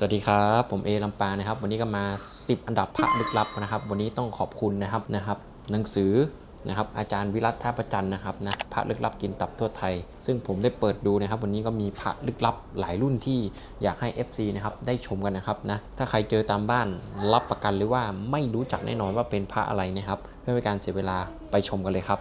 สวัสดีครับ ผมเอลำปางนะครับ วันนี้ก็มา 10 อันดับพระลึกลับนะครับ วันนี้ต้องขอบคุณนะครับนะครับ หนังสือนะครับ อาจารย์วิรัตท่าประจันนะครับนะพระลึกลับกินตับทั่วไทย ซึ่งผมได้เปิดดูนะครับ วันนี้ก็มีพระลึกลับหลายรุ่นที่อยากให้ FC นะครับได้ชมกันนะครับนะถ้าใครเจอตามบ้านรับประกันหรือว่าไม่รู้จักแน่นอนว่าเป็นพระอะไรนะครับไม่เป็นการเสียเวลาไปชมกันเลยครับ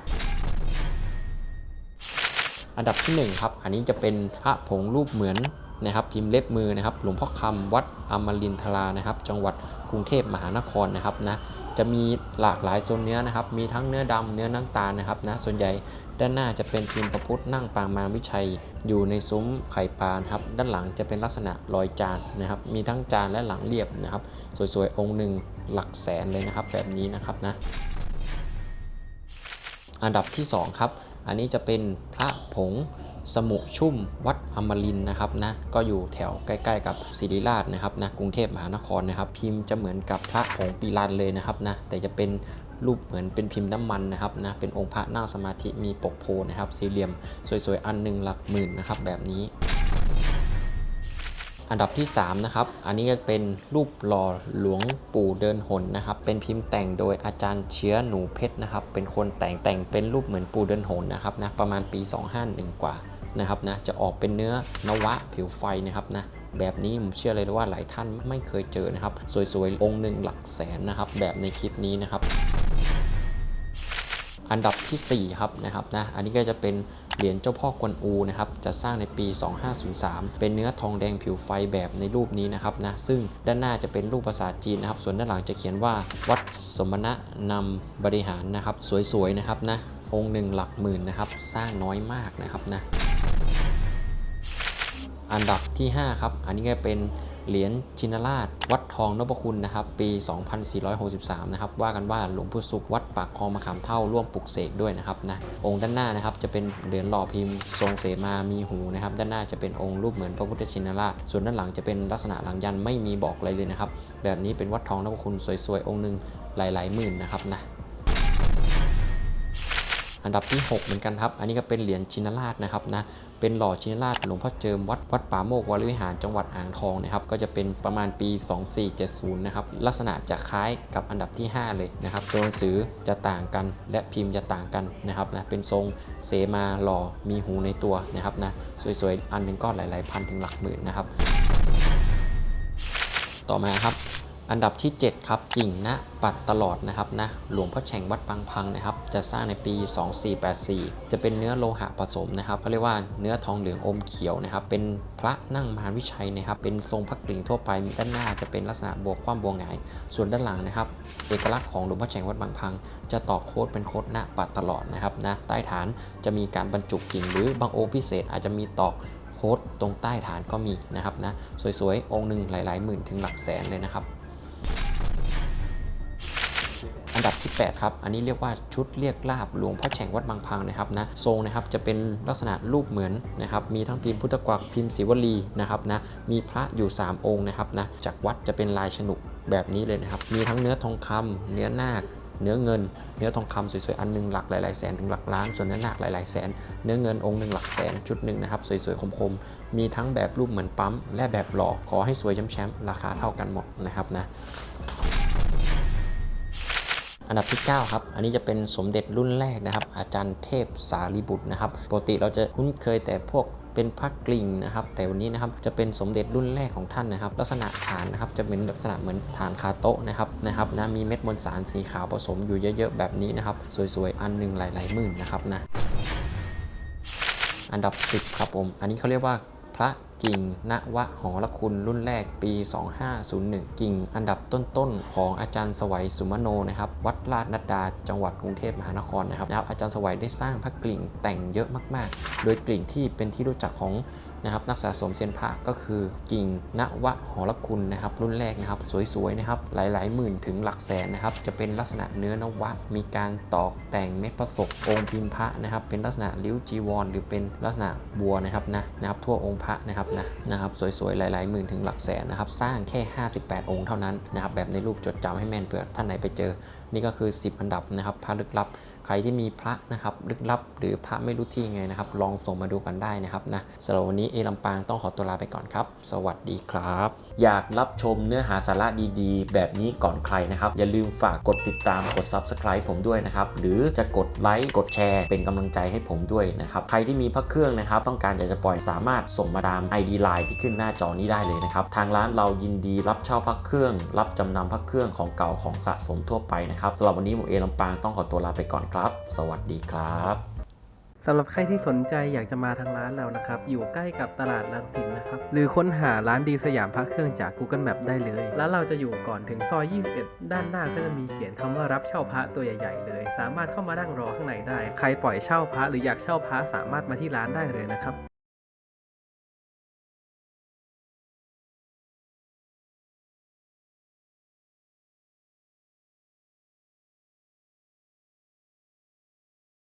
อันดับที่1ครับ อันนี้จะเป็นพระผงรูปเหมือน นะครับพิมพ์เล็บมือนะครับหลวงพ่อคำวัดอมรินทรานะครับ จังหวัดกรุงเทพมหานครนะครับนะจะมีหลากหลายโซนเนื้อนะครับ มีทั้งเนื้อดำเนื้อน้ำตาลนะครับนะส่วนใหญ่ด้านหน้าจะเป็นพิมพ์ประพุทธนั่งปางมาวิชัย อยู่ในซุ้มไข่ปลานครับ ด้านหลังจะเป็นลักษณะรอยจานนะครับ มีทั้งจานและหลังเรียบนะครับ สวยๆ องค์หนึ่งหลักแสนเลยนะครับ แบบนี้นะครับนะอันดับที่ 2 ครับ อันนี้จะเป็นพระผง สมุชุ่มวัดอมรินนะครับนะก็อยู่แถวใกล้ ๆ กับศิริราชนะครับนะกรุงเทพมหานครนะครับ พิมพ์จะเหมือนกับพระผงปีรันเลยนะครับนะแต่จะเป็นรูปเหมือนเป็นพิมพ์น้ำมันนะครับนะเป็นองค์พระนั่งสมาธิมีปกโพนะครับสี่เหลี่ยมสวยๆ อันหนึ่งหลักหมื่นนะครับแบบนี้อันดับที่3นะครับอันนี้ก็เป็นรูปหล่อหลวงปู่เดินหนนะครับ เป็นพิมพ์แต่งโดยอาจารย์เชื้อหนูเพชรนะครับ เป็นคนแต่งแต่งเป็นรูปเหมือนปู่เดินหนนะครับนะประมาณปี 251 กว่า นะครับนะจะออกเป็นเนื้อนวะผิวไฟนะครับนะแบบนี้ผมเชื่อเลยว่าหลายท่านไม่เคยเจอนะครับ สวยๆ องค์หนึ่งหลักแสนนะครับ แบบในคลิปนี้นะครับ อันดับทีสี่ 4 ครับนะครับนะอันนี้ก็จะเป็นเหรียญเจ้าพ่อกวนอูนะครับจะสร้างในปี 2503 เป็นเนื้อทองแดงผิวไฟแบบในรูปนี้นะครับนะซึ่งด้านหน้าจะเป็นรูปภาษาจีนนะครับ ส่วนด้านหลังจะเขียนว่าวัดสมณะนำบริหารนะครับ สวยๆนะครับนะองค์หนึ่งหลักหมื่นนะครับ สร้างน้อยมากนะครับนะ อันดับที่ 5 ครับ อันนี้ก็เป็นเหรียญชินราช วัดทองนพคุณนะครับ ปี 2463 นะครับ ว่ากันว่าหลวงปู่สุขวัดปากคลองมะขามเท่าร่วมปลุกเสกด้วยนะครับนะองค์ด้านหน้านะครับจะเป็นเหรียญหล่อพิมพ์ทรงเสมามีหูนะครับ ด้านหน้าจะเป็นองค์รูปเหมือนพระพุทธชินราช ส่วนด้านหลังจะเป็นลักษณะหลังยันไม่มีบอกอะไรเลยนะครับ แบบนี้เป็นวัดทองนพคุณสวยๆองค์หนึ่งหลายๆหมื่นนะครับนะ อันดับที่ 6 เหมือนกันครับ อันนี้ก็เป็นเหรียญชินราชนะครับนะ เป็นหล่อชินราชหลวงพ่อเจิมวัดวัดป่าโมกวรวิหารจังหวัดอ่างทองนะครับ ก็จะเป็นประมาณปี 2470 นะครับ ลักษณะจะคล้ายกับอันดับที่ 5 เลยนะครับ ตัวหนังสือจะต่างกันและพิมพ์จะต่างกันนะครับนะ เป็นทรงเสมาหล่อมีหูในตัวนะครับนะ สวยๆ อันหนึ่งก็หลายๆพันถึงหลักหมื่นนะครับ ต่อมาครับ อันดับที่ 7 ครับกิ่งณปัดตลอดนะครับนะหลวงพ่อแฉ่งวัดบางพังนะครับ จะสร้างในปี 2484 จะเป็นเนื้อโลหะผสมนะครับเขาเรียกว่าเนื้อทองเหลืองอมเขียวนะครับ เป็นพระนั่งมาวิชัยนะครับ เป็นทรงพระกลิ่งทั่วไปด้านหน้าจะเป็นลักษณะบวกคว่ำบวงหงาย ส่วนด้านหลังนะครับ เอกลักษณ์ของหลวงพ่อแฉ่งวัดบางพัง จะตอกโคดเป็นโค้ดณปัดตลอดนะครับนะใต้ฐานจะมีการบรรจุกิ่งหรือบางองค์พิเศษอาจจะมีตอกโคดตรงใต้ฐานก็มีนะครับนะสวยๆองค์หนึ่งหลายๆหมื่นถึงหลักแสนเลยนะครับ อันดับที่8ครับ อันนี้เรียกว่าชุดเรียกลาบหลวงพ่อแฉ่งวัดบางพังนะครับนะ ทรงนะครับจะเป็นลักษณะรูปเหมือนนะครับ มีทั้งพิมพ์พุทธกวักพิมพ์ศิวลีนะครับนะ มีพระอยู่ 3 องค์นะครับนะ จากวัดจะเป็นลายฉนุกแบบนี้เลยนะครับ มีทั้งเนื้อทองคำเนื้อนาค เนื้อเงิน เนื้อทองคำสวยๆ อันหนึงหลักหลายๆแสนถึงหลักล้าน ส่วนเนื้อนาคหลายๆแสน เนื้อเงินองค์หนึ่งหลักแสนชุดหนึ่งนะครับสวยๆ คมๆ มีทั้งแบบรูปเหมือนปั๊มและแบบหล่อ ขอให้สวยแชมป์ๆ ราคาเท่ากันหมดนะครับนะ อันดับที่ 9 ครับ อันนี้จะเป็นสมเด็จรุ่นแรกนะครับ อาจารย์เทพสารีบุตรนะครับ ปกติเราจะคุ้นเคยแต่พวกเป็นพระกลิ่งนะครับ แต่วันนี้นะครับจะเป็นสมเด็จรุ่นแรกของท่านนะครับ ลักษณะฐานนะครับจะเป็นลักษณะเหมือนฐานคาโต๊ะนะครับนะครับนะมีเม็ดมวลสารสีขาวผสมอยู่เยอะๆแบบนี้นะครับ สวยๆ อันหนึ่งหลายๆหมื่นนะครับนะอันดับ 10 ครับผม อันนี้เขาเรียกว่าพระ กิ่งณวะหอละคุณรุ่นแรกปี 2501 กิ่งอันดับต้นๆ ของอาจารย์สวัยสุมโนนะครับ วัดลาดนัดดา จังหวัดกรุงเทพมหานครนะครับนะครับ อาจารย์สวัยได้สร้างพระกลิ่งแต่งเยอะมากๆ โดยกลิ่งที่เป็นที่รู้จักของนะครับนักสะสมเซียนพระก็คือกิ่งณวะหอละคุณนะครับ รุ่นแรกนะครับ สวยๆนะครับ หลายๆหมื่นถึงหลักแสนนะครับ จะเป็นลักษณะเนื้อนวะ มีการตอกแต่งเม็ดประสบองค์พิมพ์พระนะครับ เป็นลักษณะริ้วจีวร หรือเป็นลักษณะบัวนะครับนะนะครับทั่วองค์พระนะครับนะครับนะนะครับสวยๆหลายๆหมื่นถึงหลักแสนนะครับสร้างแค่ 58 องค์เท่านั้นนะครับแบบในรูปจดจำให้แม่นเผื่อท่านไหนไปเจอ นี่ก็คือ 10 อันดับนะครับพระลึกลับ ใครที่มีพระนะครับลึกลับ หรือพระไม่รู้ที่ไงนะครับ ลองส่งมาดูกันได้นะครับนะสำหรับวันนี้เอลำปางต้องขอตัวลาไปก่อนครับ สวัสดีครับ อยากรับชมเนื้อหาสาระดีๆ แบบนี้ก่อนใครนะครับ อย่าลืมฝากกดติดตามกด Subscribe ผมด้วยนะครับหรือจะกดไลค์กดแชร์ เป็นกำลังใจให้ผมด้วยนะครับใครที่มีพระเครื่องนะครับ ต้องการอยากจะปล่อยสามารถส่งมาตาม ID Line ที่ขึ้นหน้าจอนี้ได้เลยนะครับ ทางร้านเรายินดีรับเช่าพระเครื่อง รับจำนำพระเครื่องของเก่าของสะสมทั่วไปนะครับสำหรับวันนี้ผมเอลำปางต้องขอตัวลาไปก่อนครับ สวัสดีครับสำหรับใครที่สนใจอยากจะมาทางร้านเรานะครับ อยู่ใกล้กับตลาดลังสิตนะครับ หรือค้นหาร้านดีสยามพระเครื่องจาก Google Map ได้เลย แล้วเราจะอยู่ก่อนถึงซอย 21 ด้านหน้าก็จะมีเขียนคำว่ารับเช่าพระตัวใหญ่ ๆ เลย สามารถเข้ามานั่งรอข้างในได้ ใครปล่อยเช่าพระหรืออยากเช่าพระสามารถมาที่ร้านได้เลยนะครับ